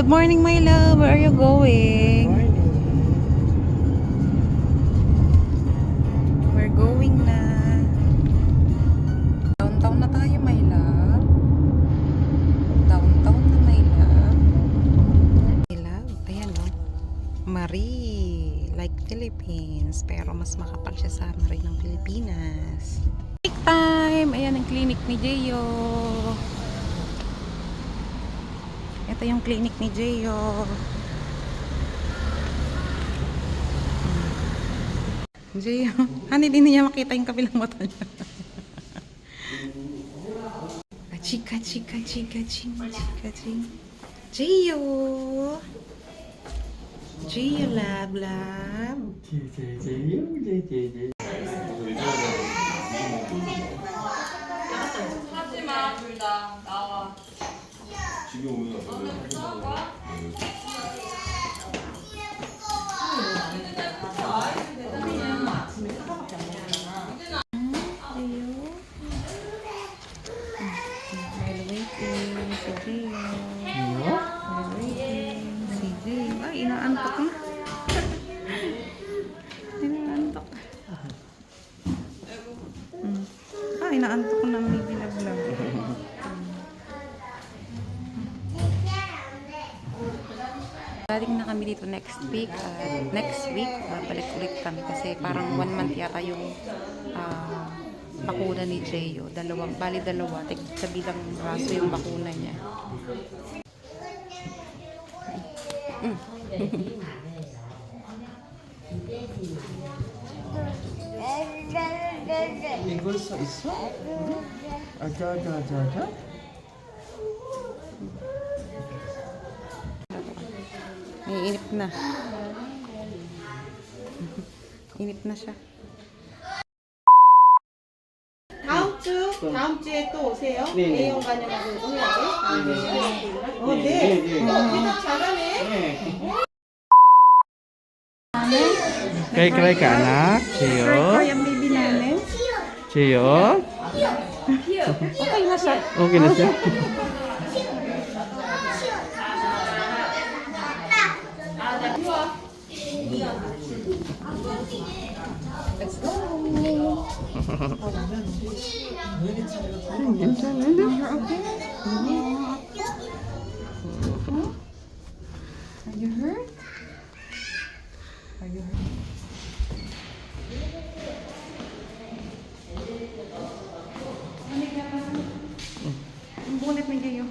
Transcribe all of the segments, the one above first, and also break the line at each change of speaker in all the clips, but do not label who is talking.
Good morning, my love. Where are you going? We're going na. Downtown na tayo, my love. Downtown na, my love. My love, ayan o. Marie, like Philippines. Pero mas makapal siya sa Marie ng Pilipinas. Clinic time! Ayan ang clinic ni Jeyo. Ito yung clinic ni Jeyo. Jeyo, hani din niya makita yung kabilang mata niya. Chika, chika, chika, ching, chika, ching. Jeyo! Jeyo, lab, lab. Jeyo. dito next week. Uh, next week, babalik ulit kami kasi parang mm-hmm. one month yata yung uh, bakuna ni Jeyo. Dalawang, bali dalawa. Sa bilang raso yung bakuna niya.
Mm. Lingol sa isa? Aga, aga, aga, aga. 자자.
Naiinip na. Inip na siya.
다음 주 다음 주에 또 오세요.
네, 네.
A형 관여하고 동의하게. 어,
네,
네.
네, 네.
어, 대답 잘하네.
네. Kay-kay ka anak. Chiyo.
yung baby namin.
Chiyo.
Okay na siya.
Okay na siya. Diyan, hello.
You're okay? Oh. Are you hurt? Are you hurt? Ang bulat na kayo.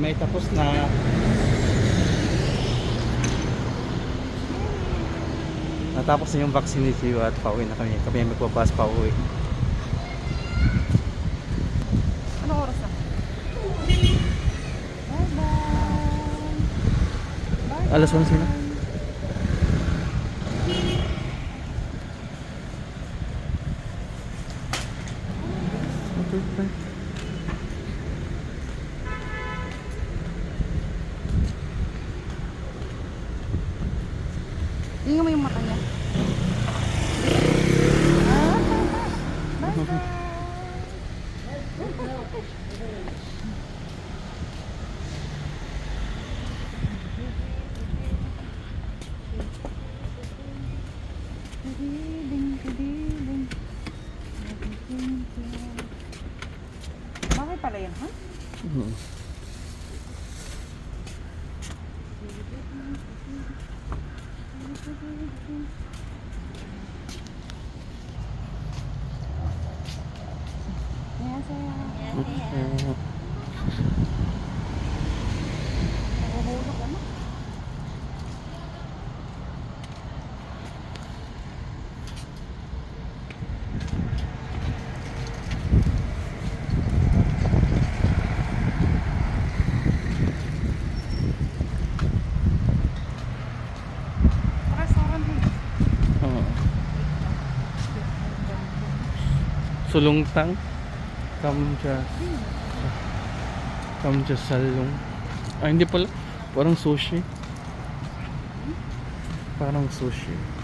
May tapos na Natapos na yung vaccine ni Chiyo at pauwi na kami. Kami ay magpapas pauwi.
Ano oras na? Bye-bye.
Alas 11 na. Okay, bye.
Tingnan mo yung mata niya. Bakit pala yan, ha?
Mhm. Okay.
Restaurant mo.
Oo. Sulungtang. Kamja Kamja Salong Ah hindi pala. Parang sushi. Parang sushi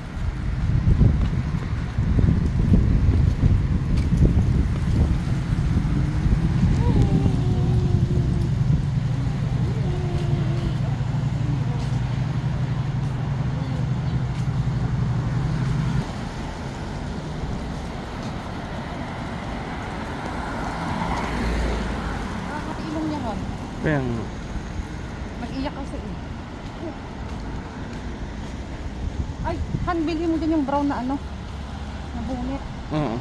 Kaya nga.
Nag-iyak kasi eh. Ay, Han, bilhin mo din yung brown na ano. Na bunit.
Oo.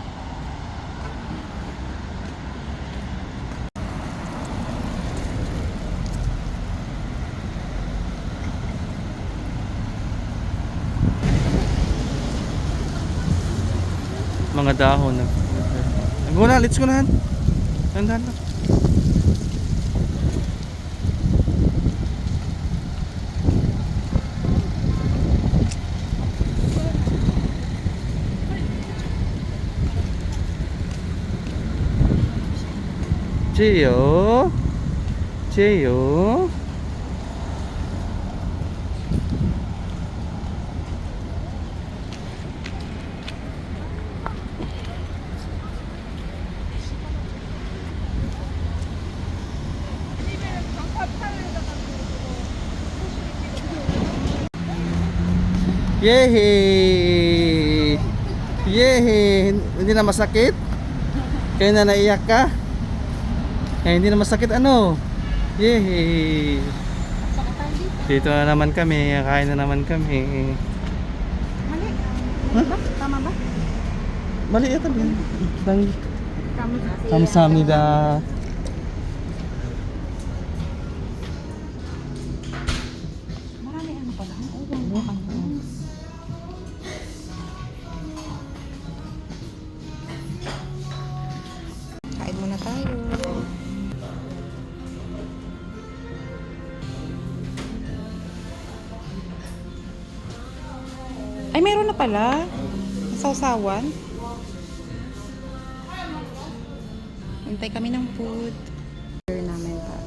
Mga dahon na. Go na, let's go na. Tandaan na. Gio. Gio. Yehey! Yehey! Hindi na masakit? Kaya na naiyak ka? Eh, hindi na masakit ano? Yehey! Dito na naman kami, kain na naman kami.
Mali.
Huh?
Ba? Tama ba?
Mali ito din. Dang
Tama.
kamsamida.
Na pala. Sausawan. Hintay kami ng food. Order namin pa.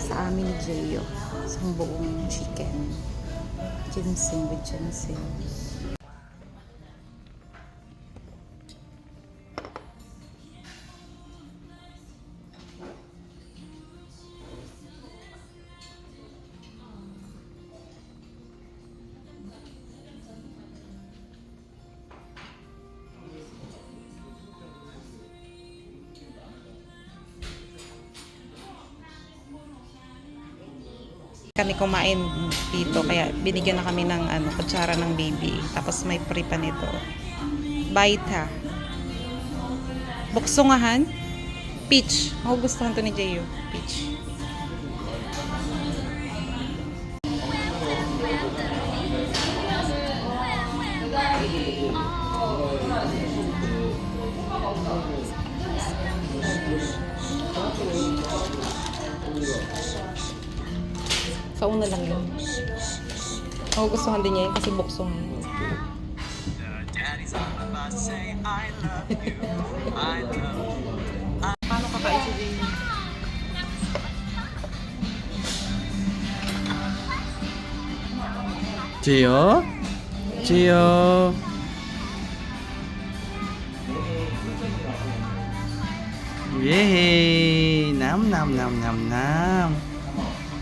Sa amin, Jeyo. Isang buong chicken. Ginseng with ginseng. Kami kumain dito kaya binigyan na kami ng ano kutsara ng baby. Tapos may free pa nito. Bite ha? Buksungahan? Peach. Ako gustuhan to ni Jeyo peach sa una lang yun ako gustuhan din niya yun kasi bukso buksong Paano kakain si Jeyo?
Chiyo? Gio? Yehey! Nam nam nam nam nam.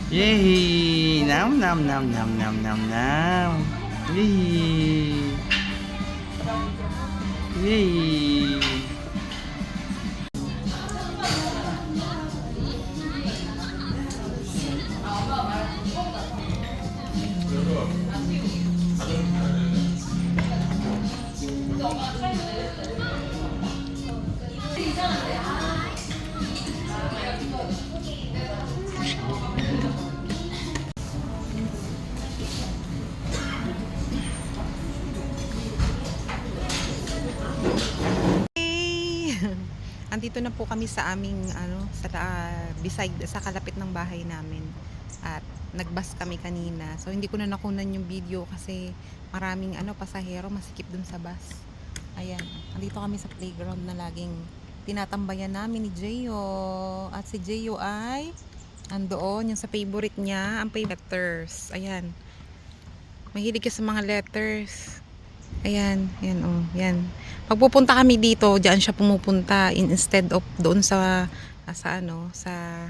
Yay! nam nam nam nam nam nam nam Yay!
Yay! Andito na po kami sa aming ano sa ah, beside sa kalapit ng bahay namin. At nagbas kami kanina. So hindi ko na nakunan yung video kasi maraming ano pasahero masikip dun sa bus. Ayan, andito kami sa playground na laging tinatambayan namin ni Jeyo. At si Jeyo ay andoon yung sa favorite niya, ang favorite letters. Ayan. Mahilig ka sa mga letters. Ayan, yan oh, yan. Pag pupunta kami dito, diyan siya pumupunta in- instead of doon sa ah, sa ano, sa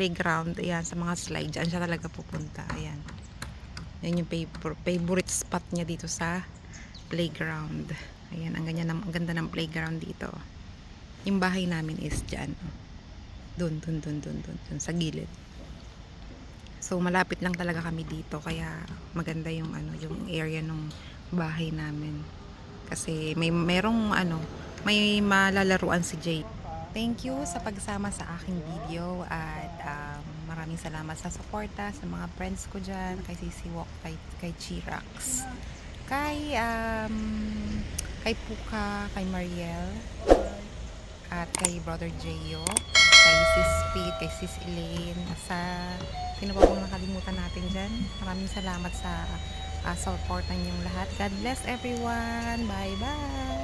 playground, ayan, sa mga slide, diyan siya talaga pupunta. Ayan. Yan yung favor- favorite spot niya dito sa playground. Ayan, ang ganyan ang ganda ng playground dito. Yung bahay namin is diyan. Doon, doon, doon, doon, doon, doon sa gilid. So malapit lang talaga kami dito kaya maganda yung ano yung area ng bahay namin. Kasi may merong ano, may malalaruan si Jay. Thank you sa pagsama sa aking video at um, maraming salamat sa suporta sa mga friends ko dyan, kay Sisi Walk, kay, kay Chirax, kay um, kay Puka, kay Mariel, at kay Brother Jeyo, kay Sis Pete, kay Sis Elaine, sa sino ba bang nakalimutan natin dyan? Maraming salamat sa uh, support niyong lahat. God bless everyone. Bye-bye!